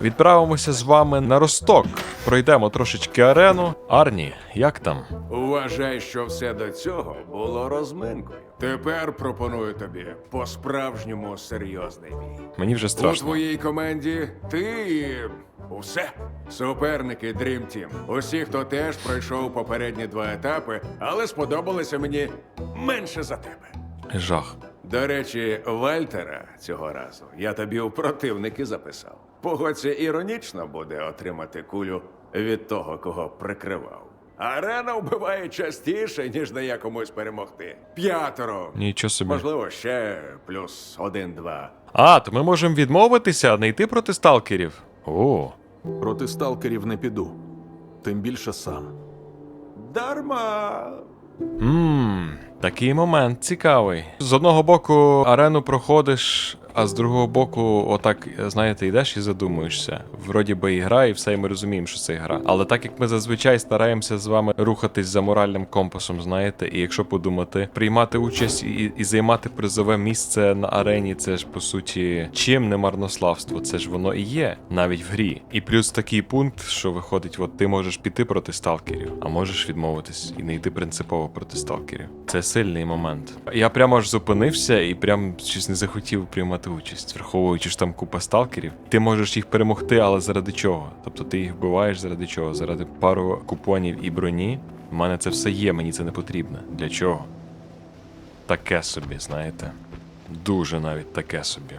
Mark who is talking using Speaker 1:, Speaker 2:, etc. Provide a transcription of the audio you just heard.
Speaker 1: Відправимося з вами на Росток. Пройдемо трошечки арену. Арні, як там?
Speaker 2: Вважай, що все до цього було розминкою. Тепер пропоную тобі по-справжньому серйозний бій.
Speaker 1: Мені вже страшно.
Speaker 2: У твоїй команді ти і усе. Суперники Dream Team. Усі, хто теж пройшов попередні два етапи, але сподобалися мені менше за тебе.
Speaker 1: Жах.
Speaker 2: До речі, Вальтера цього разу я тобі у противники записав. Погодься, іронічно буде отримати кулю від того, кого прикривав. Арена вбиває частіше, ніж на якомусь перемогти. П'ятеро.
Speaker 1: Нічого собі.
Speaker 2: Можливо, ще плюс один-два.
Speaker 1: А, то ми можемо відмовитися, а не йти проти сталкерів. О,
Speaker 3: Проти сталкерів не піду. Тим більше сам.
Speaker 2: Дарма.
Speaker 1: Ммм, такий момент цікавий. З одного боку арену проходиш, а з другого боку, отак, знаєте, йдеш і задумуєшся. Вроді би і гра, і все, і ми розуміємо, що це гра. Але так як ми зазвичай стараємося з вами рухатись за моральним компасом, знаєте, і якщо подумати, приймати участь і, і займати призове місце на арені, це ж по суті чим не марнославство, це ж воно і є навіть в грі. І плюс такий пункт, що виходить, от ти можеш піти проти сталкерів, а можеш відмовитись і не йти принципово проти сталкерів. Це сильний момент. Я прямо аж зупинився і прям щось не захотів приймати участь, враховуючи що там купа сталкерів. Ти можеш їх перемогти, але заради чого? Тобто ти їх вбиваєш заради чого? Заради пару купонів і броні. У мене це все є, мені це не потрібно. Для чого? Таке собі, знаєте. Дуже навіть таке собі.